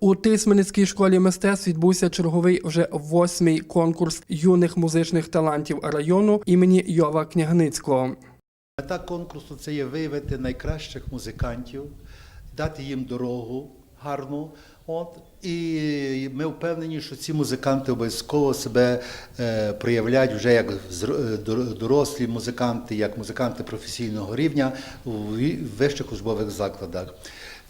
У Тисменницькій школі мистецтв відбувся черговий вже восьмий конкурс юних музичних талантів району імені Йова Княгницького. Мета конкурсу це є виявити найкращих музикантів, дати їм дорогу гарну. От, і ми впевнені, що ці музиканти обов'язково себе е, проявляють вже як е, дорослі музиканти, як музиканти професійного рівня у вищих учбових закладах.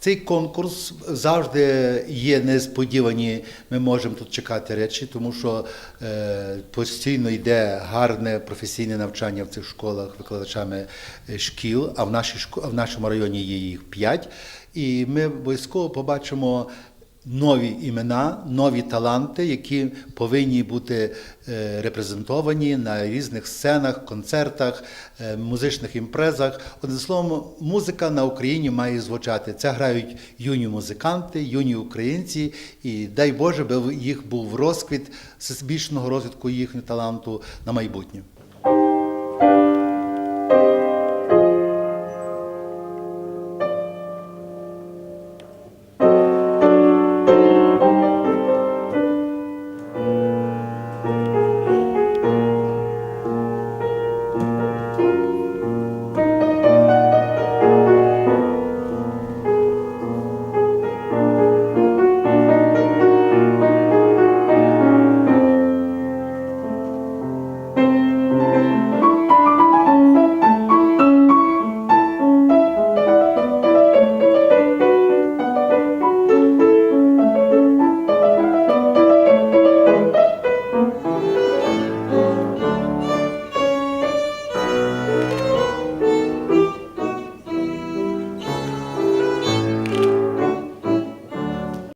Цей конкурс завжди є несподівані. Ми можемо тут чекати речі, тому що е, постійно йде гарне професійне навчання в цих школах викладачами е, шкіл. А в нашій в нашому районі є їх п'ять. І ми обов'язково побачимо нові імена, нові таланти, які повинні бути е, репрезентовані на різних сценах, концертах, е, музичних імпрезах. Одним словом, музика на Україні має звучати. Це грають юні музиканти, юні українці, і дай Боже, би їх був розквіт всебічного розвитку їхнього таланту на майбутнє.